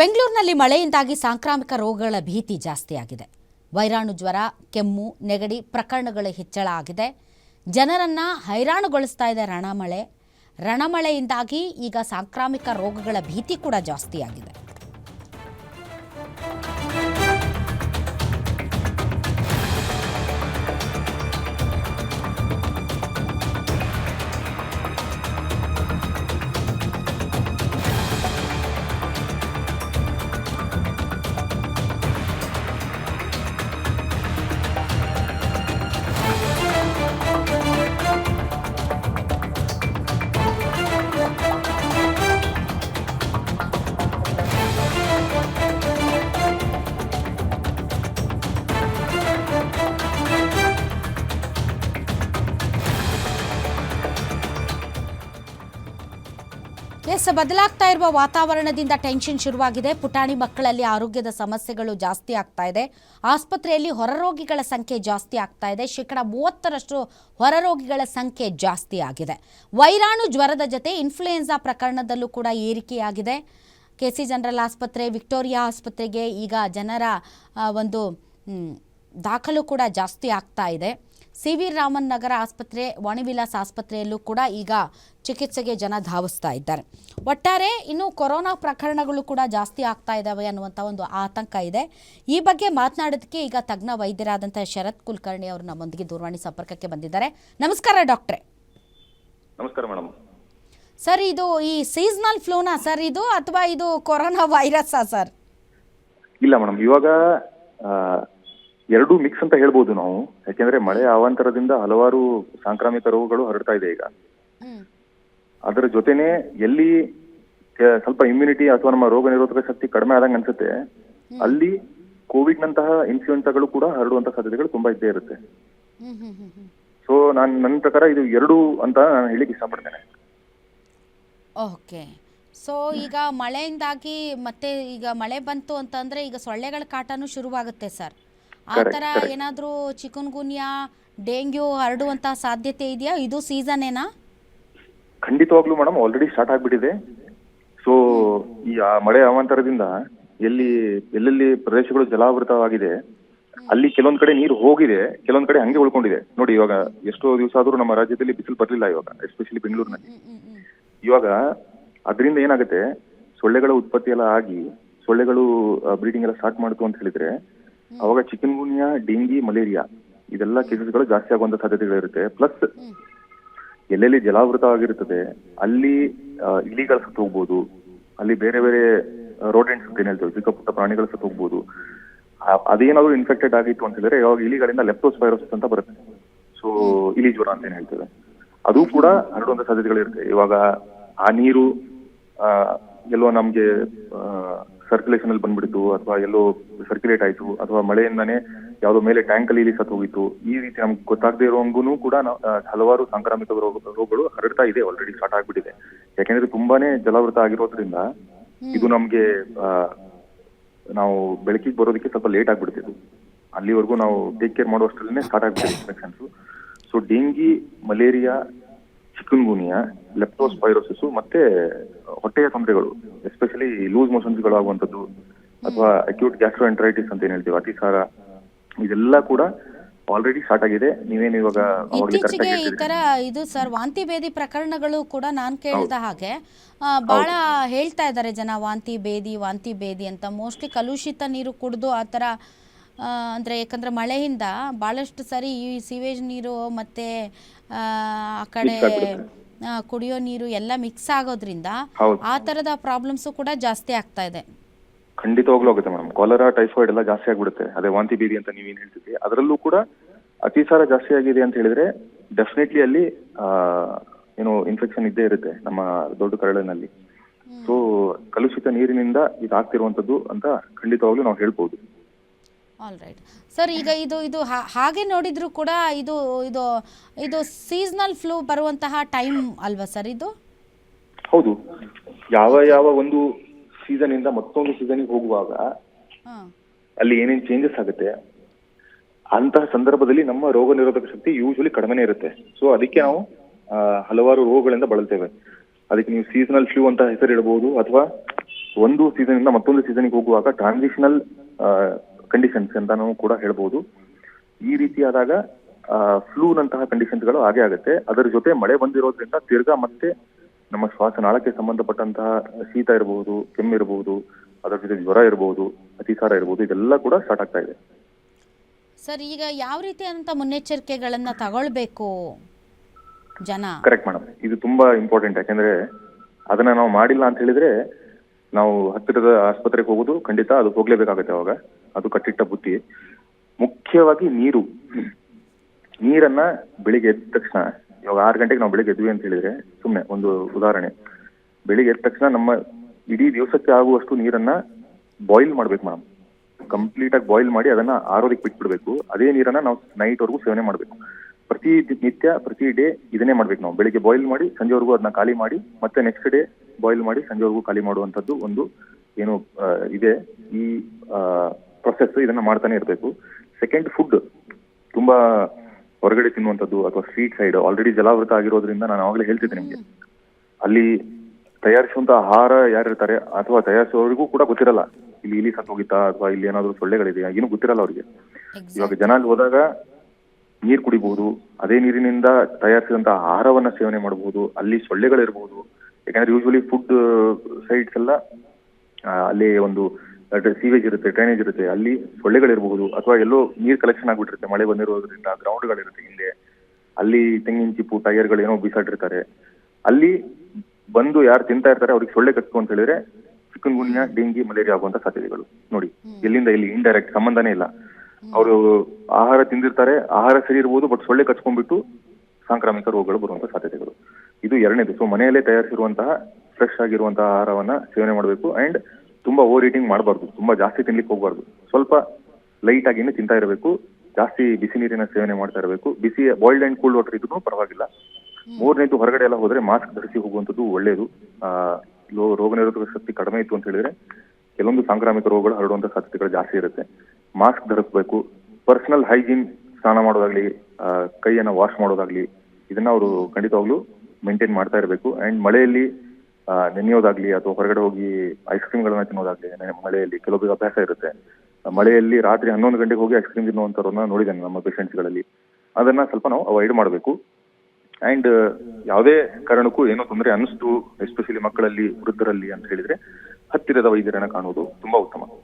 ಬೆಂಗಳೂರಿನಲ್ಲಿ ಮಳೆಯಿಂದಾಗಿ ಸಾಂಕ್ರಾಮಿಕ ರೋಗಗಳ ಭೀತಿ ಜಾಸ್ತಿಯಾಗಿದೆ. ವೈರಾಣು ಜ್ವರ, ಕೆಮ್ಮು, ನೆಗಡಿ ಪ್ರಕರಣಗಳು ಹೆಚ್ಚಳ ಆಗಿದೆ. ಜನರನ್ನ ಹೈರಾಣುಗೊಳಿಸ್ತಾ ಇದೆ ರಣಮಳೆ. ರಣಮಳೆಯಿಂದಾಗಿ ಈಗ ಸಾಂಕ್ರಾಮಿಕ ರೋಗಗಳ ಭೀತಿ ಕೂಡ ಜಾಸ್ತಿಯಾಗಿದೆ. ಬದಲಾಗ್ತಾ ಇರುವ ವಾತಾವರಣದಿಂದ ಟೆನ್ಷನ್ ಶುರುವಾಗಿದೆ. ಪುಟಾಣಿ ಮಕ್ಕಳಲ್ಲಿ ಆರೋಗ್ಯದ ಸಮಸ್ಯೆಗಳು ಜಾಸ್ತಿ ಆಗ್ತಾ ಇದೆ. ಆಸ್ಪತ್ರೆಯಲ್ಲಿ ಹೊರರೋಗಿಗಳ ಸಂಖ್ಯೆ ಜಾಸ್ತಿ ಆಗ್ತಾ ಇದೆ. ಶೇಕಡ ಮೂವತ್ತರಷ್ಟು ಹೊರರೋಗಿಗಳ ಸಂಖ್ಯೆ ಜಾಸ್ತಿ ಆಗಿದೆ. ವೈರಾಣು ಜ್ವರದ ಜೊತೆ ಇನ್ಫ್ಲೂಯೆನ್ಸಾ ಪ್ರಕರಣದಲ್ಲೂ ಕೂಡ ಏರಿಕೆಯಾಗಿದೆ. ಕೆ ಸಿ ಜನರಲ್ ಆಸ್ಪತ್ರೆ, ವಿಕ್ಟೋರಿಯಾ ಆಸ್ಪತ್ರೆಗೆ ಈಗ ಜನರ ಒಂದು ದಾಖಲು ಕೂಡ ಜಾಸ್ತಿ ಆಗ್ತಾ ಇದೆ. ಸಿ ವಿ ರಾಮನ್ ನಗರ ಆಸ್ಪತ್ರೆ ವಾಣಿವಿಲಾಸ್ ಆಸ್ಪತ್ರೆಯಲ್ಲೂ ಕೂಡ ಈಗ ಚಿಕಿತ್ಸೆಗೆ ಜನ ಧಾವಿಸ್ತಾ ಇದ್ದಾರೆ. ಒಟ್ಟಾರೆ ಇನ್ನು ಕೊರೋನಾ ಪ್ರಕರಣಗಳು ಕೂಡ ಜಾಸ್ತಿ ಆಗ್ತಾ ಇದ್ದಾವೆ ಅನ್ನುವಂಥ ಒಂದು ಆತಂಕ ಇದೆ. ಈ ಬಗ್ಗೆ ಮಾತನಾಡೋದಕ್ಕೆ ಈಗ ತಜ್ಞ ವೈದ್ಯರಾದಂಥ ಶರತ್ ಕುಲಕರ್ಣಿ ಅವರು ನಮ್ಮೊಂದಿಗೆ ದೂರವಾಣಿ ಸಂಪರ್ಕಕ್ಕೆ ಬಂದಿದ್ದಾರೆ. ನಮಸ್ಕಾರ ಡಾಕ್ಟ್ರೆ. ನಮಸ್ಕಾರ ಮೇಡಮ್. ಸರ್ ಇದು ಈ ಸೀಸನಲ್ ಫ್ಲೂನಾ ಸರ್ ಇದು ಅಥವಾ ಇದು ಕೊರೋನಾ ವೈರಸ್ಸಾ ಸರ್? ಇಲ್ಲ ಮೇಡಮ್ ಇವಾಗ ಎರಡೂ ಮಿಕ್ಸ್ ಅಂತ ಹೇಳ್ಬೋದು ನಾವು. ಯಾಕೆಂದ್ರೆ ಮಳೆ ಅವಾಂತರದಿಂದ ಹಲವಾರು ಸಾಂಕ್ರಾಮಿಕ ರೋಗಗಳು ಹರಡ್ತಾ ಇದೆ ಈಗ. ಅದರ ಜೊತೆನೆ ಎಲ್ಲಿ ಸ್ವಲ್ಪ ಇಮ್ಯುನಿಟಿ ಅಥವಾ ನಮ್ಮ ರೋಗ ನಿರೋಧಕ ಶಕ್ತಿ ಕಡಿಮೆ ಆದಂಗೆ ಅನ್ಸುತ್ತೆ ಅಲ್ಲಿ ಕೋವಿಡ್ ನಂತಹ ಇನ್ಫ್ಲೂಯೆನ್ಸಾಗಳು ಕೂಡ ಹರಡುವಂತ ಸಾಧ್ಯತೆಗಳು ತುಂಬಾ ಇದ್ದೇ ಇರುತ್ತೆ. ಸೊ ನಾನು ನನ್ನ ಪ್ರಕಾರ ಇದು ಎರಡು ಅಂತ ನಾನು ಹೇಳಿಕ್ಕೆ ಇಷ್ಟಪಡ್ತೇನೆ. ಓಕೆ. ಸೊ ಈಗ ಮಳೆಯಿಂದಾಗಿ ಮತ್ತೆ ಈಗ ಮಳೆ ಬಂತು ಅಂತಂದ್ರೆ ಈಗ ಸೊಳ್ಳೆಗಳ ಕಾಟನೂ ಶುರುವಾಗುತ್ತೆ ಸರ್. ಆ ಏನಾದರೂ ಚಿಕನ್ ಗುನ್ಯಾ ಡೆಂಗ್ಯೂ ಹರಡುವಂತಹ ಸಾಧ್ಯತೆ ಇದೆಯಾ? ಇದು ಸೀಸನ್ ಏನಾ? ಖಂಡಿತವಾಗ್ಲೂ ಮೇಡಮ್ ಆಲ್ರೆಡಿ ಸ್ಟಾರ್ಟ್ ಆಗ್ಬಿಟ್ಟಿದೆ. ಸೊ ಈ ಆ ಮಳೆ ಅವಾಂತರದಿಂದ ಎಲ್ಲಿ ಎಲ್ಲೆಲ್ಲಿ ಪ್ರದೇಶಗಳು ಜಲಾವೃತವಾಗಿದೆ ಅಲ್ಲಿ ಕೆಲವೊಂದ್ ಕಡೆ ನೀರು ಹೋಗಿದೆ ಕೆಲವೊಂದ್ ಕಡೆ ಹಂಗೆ ಉಳ್ಕೊಂಡಿದೆ. ನೋಡಿ ಇವಾಗ ಎಷ್ಟೋ ದಿವಸ ಆದ್ರೂ ನಮ್ಮ ರಾಜ್ಯದಲ್ಲಿ ಬಿಸಿಲು ಬರ್ಲಿಲ್ಲ ಇವಾಗ ಎಸ್ಪೆಷಲಿ ಬೆಂಗಳೂರಿನಲ್ಲಿ. ಇವಾಗ ಅದರಿಂದ ಏನಾಗುತ್ತೆ ಸೊಳ್ಳೆಗಳ ಉತ್ಪತ್ತಿ ಎಲ್ಲ ಆಗಿ ಸೊಳ್ಳೆಗಳು ಬ್ರೀಡಿಂಗ್ ಎಲ್ಲ ಸ್ಟಾರ್ಟ್ ಮಾಡ್ತು ಅಂತ ಹೇಳಿದ್ರೆ ಅವಾಗ ಚಿಕನ್ ಗುನಿಯಾ ಡೆಂಗಿ ಮಲೇರಿಯಾ ಇದೆಲ್ಲ ಕೇಸಸ್ಗಳು ಜಾಸ್ತಿ ಆಗುವಂತ ಸಾಧ್ಯತೆಗಳಿರುತ್ತೆ. ಪ್ಲಸ್ ಎಲ್ಲೆಲ್ಲಿ ಜಲಾವೃತವಾಗಿರುತ್ತದೆ, ಅಲ್ಲಿ ಇಲಿಗಳ ಸತ್ತು ಹೋಗ್ಬೋದು, ಅಲ್ಲಿ ಬೇರೆ ಬೇರೆ ರೋಡೆಂಟ್ಸ್ ಅಂತ ಹೇಳ್ತೇವೆ, ಚಿಕ್ಕ ಪುಟ್ಟ ಪ್ರಾಣಿಗಳ ಸತ್ತು ಹೋಗ್ಬೋದು. ಅದೇನಾದ್ರು ಇನ್ಫೆಕ್ಟೆಡ್ ಆಗಿತ್ತು ಅಂತ ಹೇಳಿದ್ರೆ ಇವಾಗ ಇಲಿಗಳಿಂದ ಲೆಪ್ಟೋಸ್ಪೈರೋಸಿಸ್ ಅಂತ ಬರುತ್ತೆ. ಸೊ ಇಲಿ ಜ್ವರ ಅಂತ ಏನ್ ಹೇಳ್ತೇವೆ. ಅದು ಕೂಡ ಹರಡುವಂತ ಸಾಧ್ಯತೆಗಳಿರುತ್ತೆ. ಇವಾಗ ಆ ನೀರು ಎಲ್ಲೋ ನಮ್ಗೆ ಸರ್ಕ್ಯುಲೇಷನ್ ಅಲ್ಲಿ ಬಂದ್ಬಿಡ್ತು ಅಥವಾ ಎಲ್ಲೋ ಸರ್ಕ್ಯುಲೇಟ್ ಆಯ್ತು ಅಥವಾ ಮಳೆಯಿಂದಾನೇ ಯಾವ್ದೋ ಮೇಲೆ ಟ್ಯಾಂಕ್ ಅಲ್ಲಿ ಇಲ್ಲಿ ಸತ್ತು ಹೋಗಿತ್ತು ಈ ರೀತಿ ನಮ್ಗೆ ಗೊತ್ತಾಗದೇ ಇರೋಂಗೂ ಕೂಡ ಹಲವಾರು ಸಾಂಕ್ರಾಮಿಕ ರೋಗ ರೋಗಗಳು ಹರಡ್ತಾ ಇದೆ ಆಲ್ರೆಡಿ ಸ್ಟಾರ್ಟ್ ಆಗ್ಬಿಟ್ಟಿದೆ. ಯಾಕೆಂದ್ರೆ ತುಂಬಾನೇ ಜಲಾವೃತ ಆಗಿರೋದ್ರಿಂದ ಇದು ನಮ್ಗೆ ನಾವು ಬೆಳಕಿಗೆ ಬರೋದಕ್ಕೆ ಸ್ವಲ್ಪ ಲೇಟ್ ಆಗ್ಬಿಡ್ತಿದ್ದು ಅಲ್ಲಿವರೆಗೂ ನಾವು ಟೇಕ್ ಕೇರ್ ಮಾಡುವಷ್ಟರಲ್ಲೇ ಸ್ಟಾರ್ಟ್ ಆಗ್ಬಿಟ್ಟಿದೆ infections so dengue malaria chikungunya leptospirosis ಮತ್ತೆ ಹೊಟ್ಟೆಯ ತೊಂದರೆಗಳು ಎಸ್ಪೆಷಲಿ ಲೂಸ್ ಮೋಷನ್ಸ್ಗಳು ಆಗುವಂಥದ್ದು ಅಥವಾ ಅಕ್ಯೂಟ್ ಗ್ಯಾಸ್ಟ್ರೋಎಂಟ್ರೈಟಿಸ್ ಅಂತ ಏನ್ ಹೇಳ್ತೀವಿ ಅತಿಸಾರ ಇದೆಲ್ಲ ಕೂಡ ಆಲ್ರೆಡಿ ಸ್ಟಾರ್ಟ್ ಆಗಿದೆ. ನೀವೇನು ಇವಾಗ ಇತ್ತೀಚೆಗೆ ಈ ತರ ಇದು ಸರ್ ವಾಂತಿ ಭೇದಿ ಪ್ರಕರಣಗಳು ಕೂಡ ನಾನು ಕೇಳಿದ ಹಾಗೆ. ಬಹಳ ಹೇಳ್ತಾ ಇದ್ದಾರೆ ಜನ ವಾಂತಿ ಭೇದಿ ವಾಂತಿ ಭೇದಿ ಅಂತ. ಮೋಸ್ಟ್ಲಿ ಕಲುಷಿತ ನೀರು ಕುಡಿದು ಆ ಥರ ಆ, ಅಂದ್ರೆ ಯಾಕಂದ್ರೆ ಮಳೆಯಿಂದ ಭಾಳಷ್ಟು ಸರಿ ಈ ಸಿವೇಜ್ ನೀರು ಮತ್ತೆ ಆ ಕಡೆ ಕುಡಿಯೋ ನೀರು ಎಲ್ಲ ಮಿಕ್ಸ್ ಆಗೋದ್ರಿಂದ ಆ ತರದ ಪ್ರಾಬ್ಲಮ್ಸ್ ಕೂಡ ಜಾಸ್ತಿ ಆಗ್ತಾ ಇದೆ. ಖಂಡಿತವಾಗ್ಲೂ ಆಗುತ್ತೆ ಮೇಡಮ್ ಕಾಲರಾ ಟೈಫಾಯ್ಡ್ ಎಲ್ಲ ಜಾಸ್ತಿ ಆಗ್ಬಿಡುತ್ತೆ. ಅದೇ ವಾಂತಿ ಬೀದಿ ಅಂತ ನೀವೇನ್ ಹೇಳ್ತಿದ್ರಿ. ಅದರಲ್ಲೂ ಕೂಡ ಅತಿಸಾರ ಜಾಸ್ತಿ ಆಗಿದೆ ಅಂತ ಹೇಳಿದ್ರೆ ಡೆಫಿನೆಟ್ಲಿ ಅಲ್ಲಿ ಏನು ಇನ್ಫೆಕ್ಷನ್ ಇದ್ದೇ ಇರುತ್ತೆ ನಮ್ಮ ದೊಡ್ಡ ಕರಳಿನಲ್ಲಿ. ಸೊ ಕಲುಷಿತ ನೀರಿನಿಂದ ಇದಾಗ್ತಿರುವಂತದ್ದು ಅಂತ ಖಂಡಿತವಾಗ್ಲೂ ನಾವು ಹೇಳ್ಬೋದು. ಆಲ್ ರೈಟ್ ಸರ್ ಈಗ ಇದು ಇದು ಹಾಗೆ ನೋಡಿದ್ರು ಕೂಡ ಇದು ಇದು ಇದು ಸೀಸನಲ್ ಫ್ಲೂ ಬರುವಂತಹ ಟೈಮ್ ಅಲ್ವಾ ಸರ್ ಇದು? ಹೌದು. ಯಾವ ಯಾವ ಒಂದು ಸೀಸನ್ ಇಂದ ಮತ್ತೊಂದು ಸೀಸನ್ಗೆ ಹೋಗುವಾಗ ಅಲ್ಲಿ ಏನೇನ್ ಚೇಂಜಸ್ ಆಗುತ್ತೆ ಅಂತಹ ಸಂದರ್ಭದಲ್ಲಿ ನಮ್ಮ ರೋಗ ನಿರೋಧಕ ಶಕ್ತಿ ಯೂಶಲಿ ಕಡಿಮೆನೇ ಇರುತ್ತೆ. ಸೊ ಅದಕ್ಕೆ ನಾವು ಹಲವಾರು ರೋಗಗಳಿಂದ ಬಳಲ್ತೇವೆ. ಅದಕ್ಕೆ ನೀವು ಸೀಸನಲ್ ಫ್ಲೂ ಅಂತ ಹೆಸರಿಡಬಹುದು ಅಥವಾ ಒಂದು ಸೀಸನ್ ಇಂದ ಮತ್ತೊಂದು ಸೀಸನ್ಗೆ ಹೋಗುವಾಗ ಟ್ರಾನ್ಸಿಷನಲ್ ಕಂಡೀಷನ್ಸ್ ಅಂತಾನೂ ಕೂಡ ಹೇಳ್ಬೋದು. ಈ ರೀತಿಯಾದಾಗ ಫ್ಲೂನಂತಹ ಕಂಡೀಷನ್ಸ್ಗಳು ಹಾಗೆ ಆಗುತ್ತೆ. ಅದರ ಜೊತೆ ಮಳೆ ಬಂದಿರೋದ್ರಿಂದ ತಿರ್ಗಾ ಮತ್ತೆ ನಮ್ಮ ಶ್ವಾಸನಾಳಕ್ಕೆ ಸಂಬಂಧಪಟ್ಟಂತಹ ಶೀತ ಇರಬಹುದು ಕೆಮ್ಮು ಇರಬಹುದು ಅದರ ಜೊತೆ ಜ್ವರ ಇರಬಹುದು ಅತಿಸಾರ ಇರಬಹುದು ಇದೆಲ್ಲ ಕೂಡ ಸ್ಟಾರ್ಟ್ ಆಗ್ತಾ ಇದೆ. ಸರ್ ಈಗ ಯಾವ ರೀತಿ ಅಂತ ಮುನ್ನೆಚ್ಚರಿಕೆಗಳನ್ನ ತಗೊಳ್ಬೇಕು ಜನ? ಕರೆಕ್ಟ್ ಮೇಡಮ್ ಇದು ತುಂಬಾ ಇಂಪಾರ್ಟೆಂಟ್ ಯಾಕಂದ್ರೆ ಅದನ್ನ ನಾವು ಮಾಡಿಲ್ಲ ಅಂತ ಹೇಳಿದ್ರೆ ನಾವು ಹತ್ತಿರದ ಆಸ್ಪತ್ರೆಗೆ ಹೋಗೋದು ಖಂಡಿತ ಅದು ಹೋಗ್ಲೇಬೇಕಾಗುತ್ತೆ ಅವಾಗ. ಅದು ಕಟ್ಟಿಟ್ಟ ಬುದ್ಧಿ. ಮುಖ್ಯವಾಗಿ ನೀರು. ನೀರನ್ನ ಬೆಳಿಗ್ಗೆ ಎದ್ದ ತಕ್ಷಣ, ಇವಾಗ ಆರು ಗಂಟೆಗೆ ನಾವು ಬೆಳಿಗ್ಗೆ ಎದ್ವಿ ಅಂತ ಹೇಳಿದ್ರೆ ಸುಮ್ಮನೆ ಒಂದು ಉದಾಹರಣೆ. ಬೆಳಿಗ್ಗೆ ಎದ್ದ ತಕ್ಷಣ ನಮ್ಮ ಇಡೀ ದಿವಸಕ್ಕೆ ಆಗುವಷ್ಟು ನೀರನ್ನ ಬಾಯ್ಲ್ ಮಾಡ್ಬೇಕು ಮೇಡಮ್ ಕಂಪ್ಲೀಟ್ ಆಗಿ ಬಾಯ್ಲ್ ಮಾಡಿ ಅದನ್ನ ಆರೋದಕ್ಕೆ ಬಿಟ್ಬಿಡ್ಬೇಕು. ಅದೇ ನೀರನ್ನ ನಾವು ನೈಟ್ ವರೆಗೂ ಸೇವನೆ ಮಾಡಬೇಕು. ಪ್ರತಿ ನಿತ್ಯ, ಪ್ರತಿ ಡೇ ಇದನ್ನೇ ಮಾಡ್ಬೇಕು ನಾವು. ಬೆಳಿಗ್ಗೆ ಬಾಯ್ಲ್ ಮಾಡಿ, ಸಂಜೆವರೆಗೂ ಅದನ್ನ ಖಾಲಿ ಮಾಡಿ, ಮತ್ತೆ ನೆಕ್ಸ್ಟ್ ಡೇ ಬಾಯ್ಲ್ ಮಾಡಿ, ಸಂಜೆವರೆಗೂ ಖಾಲಿ ಮಾಡುವಂತದ್ದು ಒಂದು, ಏನು ಇದೆ. ಈ ಪ್ರೊಸೆಸ್ ಇದನ್ನ ಮಾಡ್ತಾನೆ ಇರಬೇಕು. ಸೆಕೆಂಡ್ ಫುಡ್ ತುಂಬಾ ಹೊರಗಡೆ ತಿನ್ನುವಂಥದ್ದು ಅಥವಾ ಸ್ಟ್ರೀಟ್ ಸೈಡ್ ಆಲ್ರೆಡಿ ಜಲಾವೃತ ಆಗಿರೋದ್ರಿಂದ ನಾನು ಆವಾಗಲೇ ಹೇಳ್ತಿದ್ದೆ ನಿಮಗೆ. ಅಲ್ಲಿ ತಯಾರಿಸುವಂತ ಆಹಾರ ಯಾರಿರ್ತಾರೆ ಅಥವಾ ತಯಾರಿಸುವವರಿಗೂ ಕೂಡ ಗೊತ್ತಿರಲ್ಲ. ಇಲ್ಲಿ ಇಲಿ ಸತ್ತೋಗಿತ್ತಾ ಅಥವಾ ಇಲ್ಲಿ ಏನಾದ್ರು ಸೊಳ್ಳೆಗಳಿದೆಯಾ ಏನು ಗೊತ್ತಿರಲ್ಲ ಅವ್ರಿಗೆ. ಇವಾಗ ಜನ ಅಲ್ಲಿ ಹೋದಾಗ ನೀರು ಕುಡಿಬಹುದು ಅದೇ ನೀರಿನಿಂದ ತಯಾರಿಸಿದಂತ ಆಹಾರವನ್ನ ಸೇವನೆ ಮಾಡಬಹುದು ಅಲ್ಲಿ ಸೊಳ್ಳೆಗಳಿರಬಹುದು ಯಾಕಂದ್ರೆ ಯೂಶಲಿ ಫುಡ್ ಸೈಟ್ಸ್ ಎಲ್ಲ ಅಲ್ಲಿ ಒಂದು ಸೀವೇಜ್ ಇರುತ್ತೆ ಡ್ರೈನೇಜ್ ಇರುತ್ತೆ ಅಲ್ಲಿ ಸೊಳ್ಳೆಗಳಿರಬಹುದು ಅಥವಾ ಎಲ್ಲೋ ನೀರ್ ಕಲೆಕ್ಷನ್ ಆಗ್ಬಿಟ್ಟಿರುತ್ತೆ ಮಳೆ ಬಂದಿರೋದ್ರಿಂದ ಗ್ರೌಂಡ್ಗಳಿರುತ್ತೆ ಹಿಂದೆ ಅಲ್ಲಿ ತೆಂಗಿನ ಚಿಪ್ಪು ಟೈರ್ಗಳು ಏನೋ ಬಿಸಾಡಿರ್ತಾರೆ. ಅಲ್ಲಿ ಬಂದು ಯಾರು ತಿಂತಾ ಇರ್ತಾರೆ ಅವ್ರಿಗೆ ಸೊಳ್ಳೆ ಕಟ್ಟು ಅಂತ ಹೇಳಿದ್ರೆ ಚಿಕನ್ ಗುನ್ಯಾ ಡೆಂಗಿ ಮಲೇರಿಯಾ ಆಗುವಂತ ಸಾಧ್ಯತೆಗಳು. ನೋಡಿ ಎಲ್ಲಿಂದ ಇಲ್ಲಿ ಇಂಡೈರೆಕ್ಟ್ ಸಂಬಂಧನೇ ಇಲ್ಲ. ಅವರು ಆಹಾರ ತಿಂದಿರ್ತಾರೆ ಆಹಾರ ಸರಿ ಇರ್ಬೋದು ಬಟ್ ಸೊಳ್ಳೆ ಕಚ್ಕೊಂಡ್ಬಿಟ್ಟು ಸಾಂಕ್ರಾಮಿಕ ರೋಗಗಳು ಬರುವಂತ ಸಾಧ್ಯತೆಗಳು. ಇದು ಎರಡನೇದು. ಸೊ ಮನೆಯಲ್ಲೇ ತಯಾರಿಸಿರುವಂತಹ ಫ್ರೆಶ್ ಆಗಿರುವಂತಹ ಆಹಾರವನ್ನ ಸೇವನೆ ಮಾಡಬೇಕು. ಅಂಡ್ ತುಂಬಾ ಓವರ್ ಈಟಿಂಗ್ ಮಾಡಬಾರ್ದು ತುಂಬಾ ಜಾಸ್ತಿ ತಿನ್ಲಿಕ್ಕೆ ಹೋಗಬಾರ್ದು. ಸ್ವಲ್ಪ ಲೈಟ್ ಆಗಿನೇ ತಿಂತಾ ಇರಬೇಕು ಜಾಸ್ತಿ ಬಿಸಿ ನೀರಿನ ಸೇವನೆ ಮಾಡ್ತಾ ಇರಬೇಕು. ಬಿಸಿ ಬಾಯ್ಲ್ಡ್ ಅಂಡ್ ಕೂಲ್ಡ್ ವಾಟರ್ ಇದ್ರೂ ಪರವಾಗಿಲ್ಲ. ಮೂರನೇದು ಹೊರಗಡೆ ಎಲ್ಲ ಹೋದ್ರೆ ಮಾಸ್ಕ್ ಧರಿಸಿ ಹೋಗುವಂಥದ್ದು ಒಳ್ಳೆಯದು ರೋಗ ನಿರೋಧಕ ಶಕ್ತಿ ಕಡಿಮೆ ಇತ್ತು ಅಂತ ಹೇಳಿದ್ರೆ ಕೆಲವೊಂದು ಸಾಂಕ್ರಾಮಿಕ ರೋಗಗಳು ಹರಡುವಂತ ಸಾಧ್ಯತೆಗಳು ಜಾಸ್ತಿ ಇರುತ್ತೆ. ಮಾಸ್ಕ್ ಧರಿಸಬೇಕು. ಪರ್ಸನಲ್ ಹೈಜೀನ್ ಸ್ನಾನ ಮಾಡೋದಾಗ್ಲಿ ಕೈಯನ್ನ ವಾಶ್ ಮಾಡೋದಾಗ್ಲಿ ಇದನ್ನ ಅವರು ಖಂಡಿತವಾಗ್ಲೂ ಮೇಂಟೈನ್ ಮಾಡ್ತಾ ಇರಬೇಕು. ಅಂಡ್ ಮಳೆಯಲ್ಲಿ ನೆನೆಯೋದಾಗ್ಲಿ ಅಥವಾ ಹೊರಗಡೆ ಹೋಗಿ ಐಸ್ ಕ್ರೀಮ್ಗಳನ್ನ ತಿನ್ನೋದಾಗ್ಲಿ ಮಳೆಯಲ್ಲಿ ಕೆಲವೊಬ್ಬರಿಗೆ ಅಭ್ಯಾಸ ಇರುತ್ತೆ. ಮಳೆಯಲ್ಲಿ ರಾತ್ರಿ ಹನ್ನೊಂದು ಗಂಟೆಗೆ ಹೋಗಿ ಐಸ್ ಕ್ರೀಮ್ ತಿನ್ನುವಂಥವ್ರನ್ನ ನೋಡಿದ್ದೇನೆ ನಮ್ಮ patients ಗಳಲ್ಲಿ. ಅದನ್ನ ಸ್ವಲ್ಪ ನಾವು ಅವಾಯ್ಡ್ ಮಾಡಬೇಕು. ಅಂಡ್ ಯಾವುದೇ ಕಾರಣಕ್ಕೂ ಏನೋ ತೊಂದರೆ ಅನಿಸ್ತು ಎಸ್ಪೆಷಲಿ ಮಕ್ಕಳಲ್ಲಿ, ವೃದ್ಧರಲ್ಲಿ ಅಂತ ಹೇಳಿದ್ರೆ ಹತ್ತಿರದ ವೈದ್ಯರನ್ನ ಕಾಣುವುದು ತುಂಬಾ ಉತ್ತಮ.